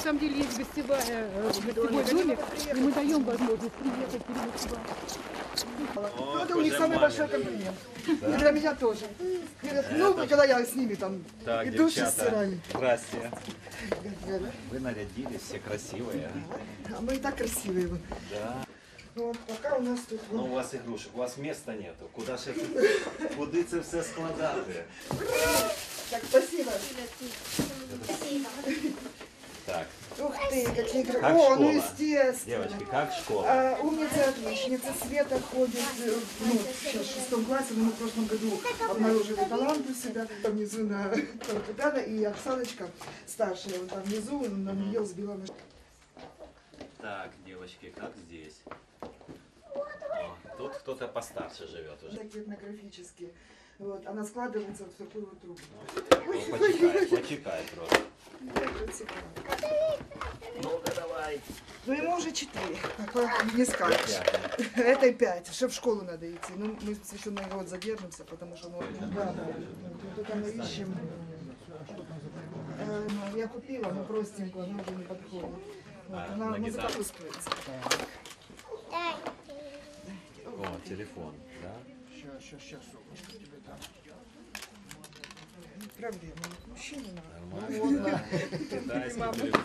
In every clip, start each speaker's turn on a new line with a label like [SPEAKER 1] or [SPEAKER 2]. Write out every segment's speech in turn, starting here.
[SPEAKER 1] самом деле есть гостевая, э, гостевой домик, и мы даем возможность приехать переночевать.
[SPEAKER 2] Ну, это у них самый большой комплимент. И для меня тоже. Говорят, ну, когда я с ними там
[SPEAKER 3] Так,
[SPEAKER 2] и души стираю.
[SPEAKER 3] здрасте. Вы нарядились, все красивые.
[SPEAKER 2] А мы и так красивые. вот.
[SPEAKER 3] Да.
[SPEAKER 2] Вот, пока у нас тут...
[SPEAKER 3] Ну, у вас ігрушок, у вас міста нету. Куди ж це, куди це все складати?
[SPEAKER 2] Так, спасибо.
[SPEAKER 3] Так,
[SPEAKER 2] ты, какие
[SPEAKER 3] Как
[SPEAKER 2] красивые. О, ну
[SPEAKER 3] школа?
[SPEAKER 2] естественно.
[SPEAKER 3] девочки, как школа?
[SPEAKER 2] А, умница, отличница. Света ходит, э, ну, сейчас в шестом классе, но мы в прошлом году обнаружили талант у себя там внизу на фортепиано, и Оксаночка старшая, вот там внизу, на нее сбила на
[SPEAKER 3] Так, девочки, как здесь? О, тут кто-то постарше живет уже.
[SPEAKER 2] такие этнографические. Вот, она складывается вот в такую вот трубку.
[SPEAKER 3] Ну, почекай, почекай просто. Ну-ка давай.
[SPEAKER 2] Ну ему уже четыре, пока не скажешь. Этой пять, что в школу надо идти. Ну, мы еще на год задержимся, потому что, ну, да, да, только мы ищем. Э, ну, я купила, но простенькую, она уже не подходит. Вот,
[SPEAKER 3] А,
[SPEAKER 2] она
[SPEAKER 3] на
[SPEAKER 2] музыка пускается.
[SPEAKER 3] О, телефон, да?
[SPEAKER 2] Проблема. Мужчине надо.
[SPEAKER 3] Нормально. Китайский телефон.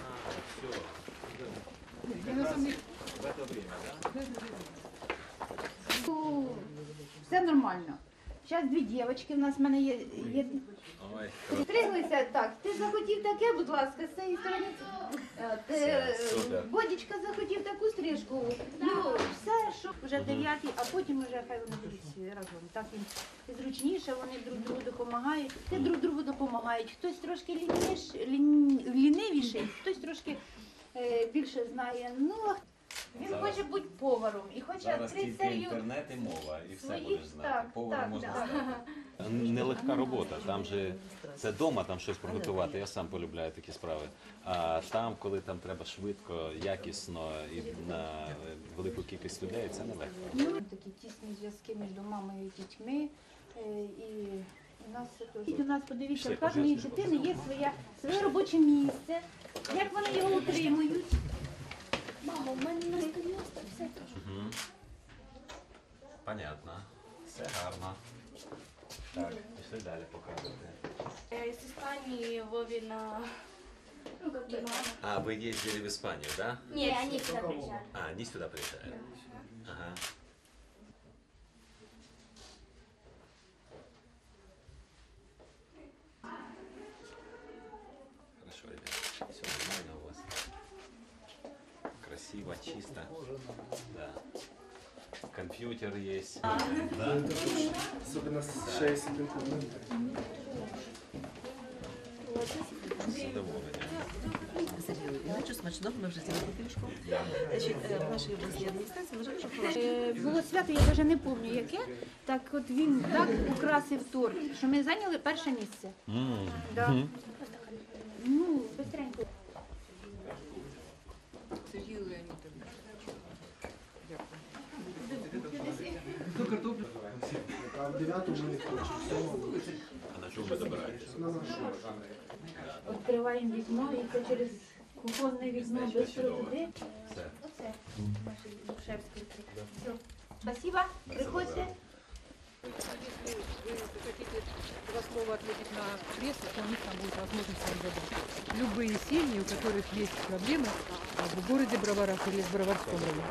[SPEAKER 3] Все.
[SPEAKER 1] Я на самом деле
[SPEAKER 3] В это время, да?
[SPEAKER 4] Ну, Все нормально. Зараз дві дівчатки в нас в мене є. є...
[SPEAKER 3] Ой,
[SPEAKER 4] Стриглися так. Ти захотів таке, будь ласка, з цієї сторони. Е, Ти,
[SPEAKER 3] Все, супер.
[SPEAKER 4] Бодічка захотів таку стрижку. Ну, все, вже дев'ятий, а потім вже хай вони будуть разом. Так їм зручніше, вони друг другу допомагають. Ти друг другу допомагають. Хтось трошки лініш, лін, лінивіший, хтось трошки е, більше знає. Ну, він
[SPEAKER 3] Зараз-
[SPEAKER 4] хоче бути поваром і хоче
[SPEAKER 3] Зараз
[SPEAKER 4] відкрити
[SPEAKER 3] тільки інтернет і мова, і все
[SPEAKER 4] своїх.
[SPEAKER 3] будеш знати.
[SPEAKER 4] Так,
[SPEAKER 3] Поваром
[SPEAKER 4] так,
[SPEAKER 3] можна
[SPEAKER 4] так.
[SPEAKER 3] стати. Нелегка робота. Там же це вдома там щось приготувати. Я сам полюбляю такі справи. А там, коли там треба швидко, якісно і на велику кількість людей, це нелегко.
[SPEAKER 4] Ну, такі тісні зв'язки між мамою і дітьми. е, І у нас теж. У нас, подивіться, в кожної дитини є своє, своє робоче місце. Як вони його утримують?
[SPEAKER 5] Мамо, в мене на столі все
[SPEAKER 3] Мгм. Понятно. Все гарно. Так, пішли далі показувати.
[SPEAKER 5] Из Испании Вове на... Ну, как бы...
[SPEAKER 3] А, вы ездили в Испанию, да?
[SPEAKER 5] Нет, они сюда приезжали.
[SPEAKER 3] А, они сюда приезжали. Ага. Хорошо, ребят. Все нормально у вас. Красиво, чисто. Да. Компьютер есть. Да?
[SPEAKER 6] Особенно с 6 секунд.
[SPEAKER 3] С удовольствием.
[SPEAKER 7] Іначе смачного ми вже зробили в нашій обласній адміністрації.
[SPEAKER 4] Е, Було свято, я вже не пам'ятаю яке. Так от він так украсив торт, що ми зайняли перше місце.
[SPEAKER 3] М.
[SPEAKER 4] Да. Ну, быстренько.
[SPEAKER 1] Сергію Леонідовну.
[SPEAKER 6] А в 9 ми не хочемо.
[SPEAKER 3] А на чому ви добираєтесь?
[SPEAKER 6] На нашу.
[SPEAKER 4] Відкриваємо вікно і це через кухонне вікно швидко туди.
[SPEAKER 3] Все.
[SPEAKER 4] Оце наш Душевський. Все. Спасибо, приходьте.
[SPEAKER 1] Если вы хотите два слова ответить на пресс, то у них там будет возможность вам задать. Любые семьи, у которых есть проблемы а, в городе Броварах или в Броварском районе.